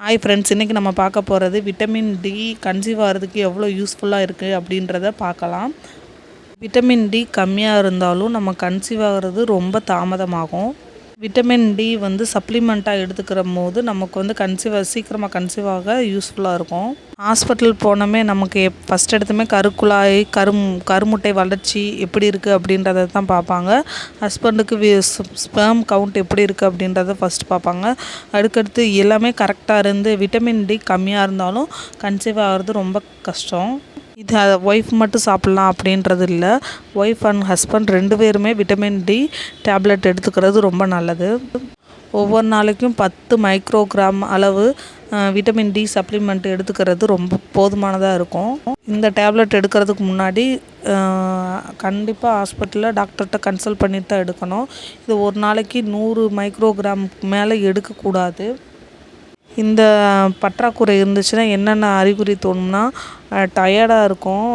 Hi friends இன்றைக்கி நம்ம பார்க்க போகிறது விட்டமின் டி கன்சீவ் ஆகிறதுக்கு எவ்வளோ யூஸ்ஃபுல்லாக இருக்குது அப்படின்றத பார்க்கலாம். விட்டமின் டி கம்மியாக இருந்தாலும் நம்ம கன்சீவ் ஆகிறது ரொம்ப தாமதமாகும். விட்டமின் டி வந்து சப்ளிமெண்ட்டாக எடுத்துக்கிற போது நமக்கு வந்து கன்சீவ் சீக்கிரமாக கன்சீவ் ஆக யூஸ்ஃபுல்லாக இருக்கும். ஹாஸ்பிட்டல் போனோமே நமக்கு ஃபஸ்ட் எடுத்துமே கருக்குழாய் கரும் கருமுட்டை வளர்ச்சி எப்படி இருக்குது அப்படின்றத தான் பார்ப்பாங்க. ஹஸ்பண்டுக்கு ஸ்பேம் கவுண்ட் எப்படி இருக்குது அப்படின்றத ஃபஸ்ட் பார்ப்பாங்க. அதுக்கடுத்து எல்லாமே கரெக்டாக இருந்து விட்டமின் டி கம்மியாக இருந்தாலும் கன்சீவ் ஆகிறது ரொம்ப கஷ்டம். இது ஒய்ஃப் மட்டும் சாப்பிட்லாம் அப்படின்றது இல்லை. ஒய்ஃப் அண்ட் ஹஸ்பண்ட் ரெண்டு பேருமே விட்டமின் டி டேப்லெட் எடுத்துக்கிறது ரொம்ப நல்லது. ஒவ்வொரு நாளைக்கும் பத்து மைக்ரோகிராம் அளவு விட்டமின் டி சப்ளிமெண்ட் எடுத்துக்கிறது ரொம்ப போதுமானதாக இருக்கும். இந்த டேப்லெட் எடுக்கிறதுக்கு முன்னாடி கண்டிப்பாக ஹாஸ்பிட்டலில் டாக்டர்கிட்ட கன்சல்ட் பண்ணிட்டு தான் எடுக்கணும். இது ஒரு நாளைக்கு நூறு மைக்ரோகிராம் மேலே எடுக்கக்கூடாது. இந்த பற்றாக்குறை இருந்துச்சுன்னா என்னென்ன அறிகுறி தோணும்னா டயர்டாக இருக்கும்.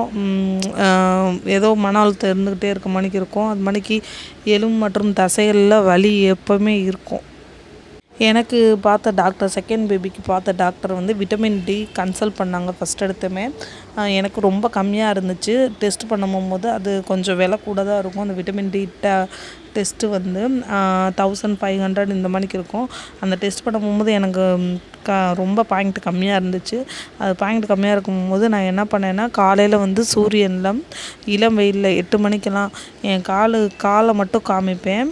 ஏதோ மன அழுத்தம் இருந்துக்கிட்டே இருக்க மணிக்கு இருக்கும். அது மணிக்கு எலும்பு மற்றும் தசைகளில் வலி எப்போவுமே இருக்கும். எனக்கு பார்த்த டாக்டர் செகண்ட் பேபிக்கு பார்த்த டாக்டர் வந்து விட்டமின் டி கன்சல்ட் பண்ணாங்க ஃபஸ்ட் எடுத்துமே எனக்கு ரொம்ப கம்மியாக இருந்துச்சு. டெஸ்ட் பண்ணும்போது அது கொஞ்சம் விலை கூட தான் இருக்கும். அந்த விட்டமின் டி ட டெஸ்ட்டு வந்து தௌசண்ட் ஃபைவ் ஹண்ட்ரட் இந்த மணிக்கு இருக்கும். அந்த டெஸ்ட் பண்ண போகும்போது எனக்கு க ரொம்ப பாயிண்ட் கம்மியாக இருந்துச்சு. அது பாயிண்ட் கம்மியாக இருக்கும்போது நான் என்ன பண்ணேன்னா காலையில் வந்து சூரியனில் இளம் வெயிலில் எட்டு மணிக்கெல்லாம் என் காலு காலை மட்டும் காமிப்பேன்.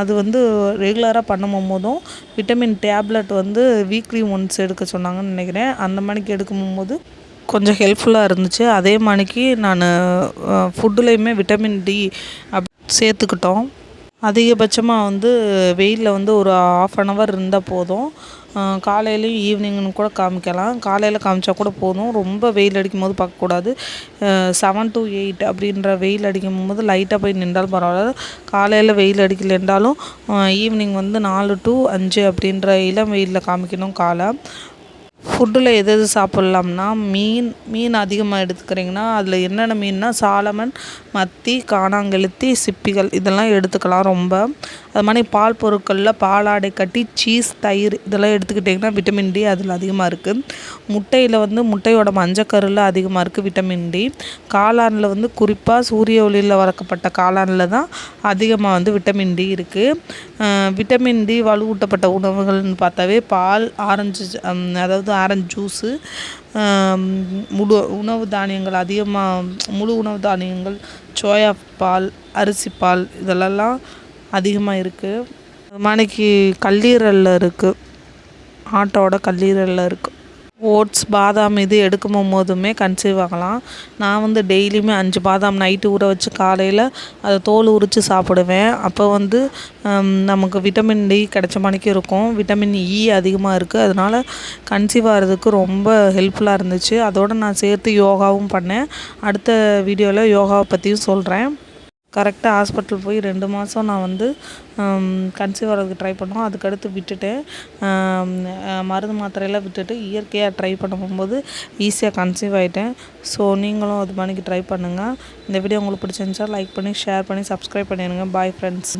அது வந்து ரெகுலராக பண்ணும் போதும் விட்டமின் டேப்லெட் வந்து வீக்லி ஒன்ஸ் எடுக்க சொன்னாங்கன்னு நினைக்கிறேன். அந்த மணிக்கு எடுக்கும் போது கொஞ்சம் ஹெல்ப்ஃபுல்லாக இருந்துச்சு. அதே மணிக்கு நான் ஃபுட்டுலேயுமே விட்டமின் டி அப் சேர்த்துக்கிட்டோம். அதிகபட்சமாக வந்து வெயிலில் வந்து ஒரு ஆஃப் அன் ஹவர் இருந்தால் போதும். காலையிலையும் ஈவினிங்னு கூட காமிக்கலாம். காலையில் காமிச்சா கூட போதும். ரொம்ப வெயில் அடிக்கும் போது பார்க்கக்கூடாது செவன் டு எயிட் அப்படின்ற வெயில் அடிக்கும் போது லைட்டாக போய் நின்றாலும் பரவாயில்ல. காலையில் வெயில் அடிக்கலைன்றாலும் ஈவினிங் வந்து நாலு டு அஞ்சு அப்படின்ற இளம் வெயிலில் காமிக்கணும் காலை. ஃபுட்டில் எது எது சாப்பிட்லாம்னா மீன் மீன் அதிகமாக எடுத்துக்கிறீங்கன்னா அதில் என்னென்ன மீன்னா சாலமன் மத்தி காணாங்கெழுத்தி சிப்பிகள் இதெல்லாம் எடுத்துக்கலாம் ரொம்ப. அது மாதிரி பால் பொருட்களில் பாலாடை கட்டி சீஸ் தயிர் இதெல்லாம் எடுத்துக்கிட்டிங்கன்னா விட்டமின் டி அதில் அதிகமாக இருக்குது முட்டையில் வந்து முட்டையோட மஞ்சக்கருவில் அதிகமாக இருக்குது விட்டமின் டி. காளானில் வந்து குறிப்பாக சூரிய ஒளியில் வளர்க்கப்பட்ட காளானில் தான் அதிகமாக வந்து விட்டமின் டி இருக்குது விட்டமின் டி வலுவூட்டப்பட்ட உணவுகள்னு பார்த்தாவே பால் ஆரஞ்சு அதாவது ஆரஞ்சு ஜூஸு um, முழு உணவு தானியங்கள் அதிகமாக முழு உணவு தானியங்கள் சோயா பால் அரிசி பால் இதெல்லாம் அதிகமாக இருக்குது மணிக்கு கல்லீரலில் இருக்குது ஆட்டோட கல்லீரலில் இருக்குது ஓட்ஸ் பாதாம் இது எடுக்கும் போதுமே கன்சீவ் ஆகலாம். நான் வந்து டெய்லியுமே அஞ்சு பாதாம் நைட்டு ஊற வச்சு காலையில் அதை தோல் உரித்து சாப்பிடுவேன். அப்போ வந்து நமக்கு விட்டமின் டி கிடைச்ச மணிக்கு இருக்கும். விட்டமின் இ e அதிகமாக இருக்குது அதனால் கன்சீவ் ஆகிறதுக்கு ரொம்ப ஹெல்ப்ஃபுல்லாக இருந்துச்சு. அதோடு நான் சேர்த்து யோகாவும் பண்ணேன். அடுத்த வீடியோவில் யோகாவை பற்றியும் சொல்கிறேன் கரெக்டாக ஹாஸ்பிட்டல் போய் ரெண்டு மாதம் நான் வந்து கன்சீவ் ஆகிறதுக்கு ட்ரை பண்ணோம். அதுக்கடுத்து விட்டுட்டேன் மருந்து மாத்திரையெல்லாம் விட்டுட்டு இயற்கையாக ட்ரை பண்ணும்போது ஈஸியாக கன்சீவ் ஆகிட்டேன் ஸோ நீங்களும் அது மாதிரிக்கு ட்ரை பண்ணுங்கள் இந்த வீடியோ உங்களுக்கு பிடிச்சிருந்துச்சா லைக் பண்ணி ஷேர் பண்ணி சப்ஸ்கிரைப் பண்ணிடுங்க. Bye friends